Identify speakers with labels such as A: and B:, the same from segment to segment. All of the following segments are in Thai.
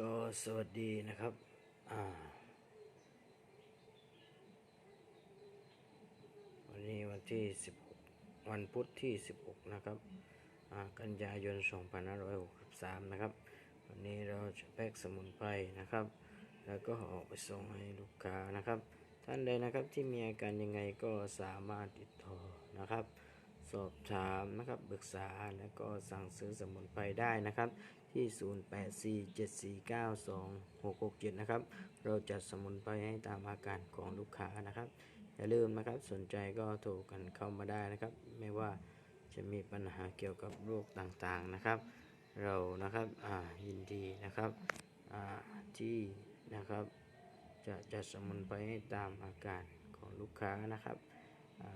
A: ก็สวัสดีนะครับอ่าวันนี้วันที่16วันพุธที่ 16 นะครับอ่ากันยายน 2563 นะครับ วันนี้เราจะแพ็กสมุนไพรนะครับ แล้วก็ออกไปส่งให้ลูกค้านะครับ ท่านใดนะครับที่มีอาการยังไงก็สามารถติดต่อนะครับ สอบถามนะครับปรึกษาแล้วก็สั่งซื้อสมุนไพรได้นะครับ ที่ 0847492667 นะครับ เราจัดสมุนไพรให้ตามอาการของลูกค้านะครับ อย่าลืมนะครับสนใจก็โทรกันเข้ามาได้นะครับ ไม่ว่าจะมีปัญหาเกี่ยวกับโรคต่างๆนะครับ เรานะครับยินดีนะครับที่นะครับ จะจัดสมุนไพรให้ตามอาการของลูกค้านะครับ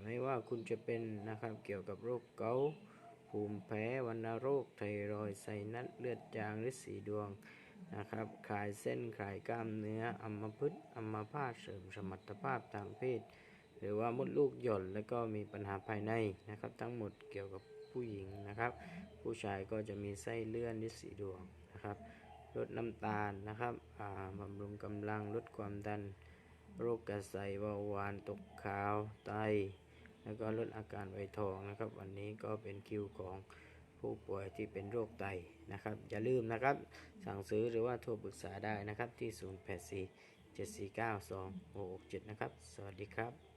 A: ไม่ว่าคุณจะเป็นนะครับเกี่ยวกับโรคเกาต์ภูมิแพ้วัณโรคไทรอยด์ไซนัสเลือดจางหรือสีดวงนะครับขายเส้นขายกล้ามเนื้ออัมพฤกษ์อัมพาตเสริมสมรรถภาพทางเพศ หรือว่ามดลูกหย่อนแล้วก็มีปัญหาภายในนะครับ ทั้งหมดเกี่ยวกับผู้หญิงนะครับ ผู้ชายก็จะมีไส้เลื่อนหรือสีดวงนะครับลดน้ำตาลนะครับอ่าบำรุงกำลังลดความดัน โรคกระใสเบาหวานตกขาวไต แล้วก็ลดอาการไวทองนะครับ วันนี้ก็เป็นคิวของผู้ป่วยที่เป็นโรคไตนะครับ อย่าลืมนะครับ สั่งซื้อหรือว่าโทรปรึกษาได้นะครับที่ 084 749 2667 นะครับ สวัสดีครับ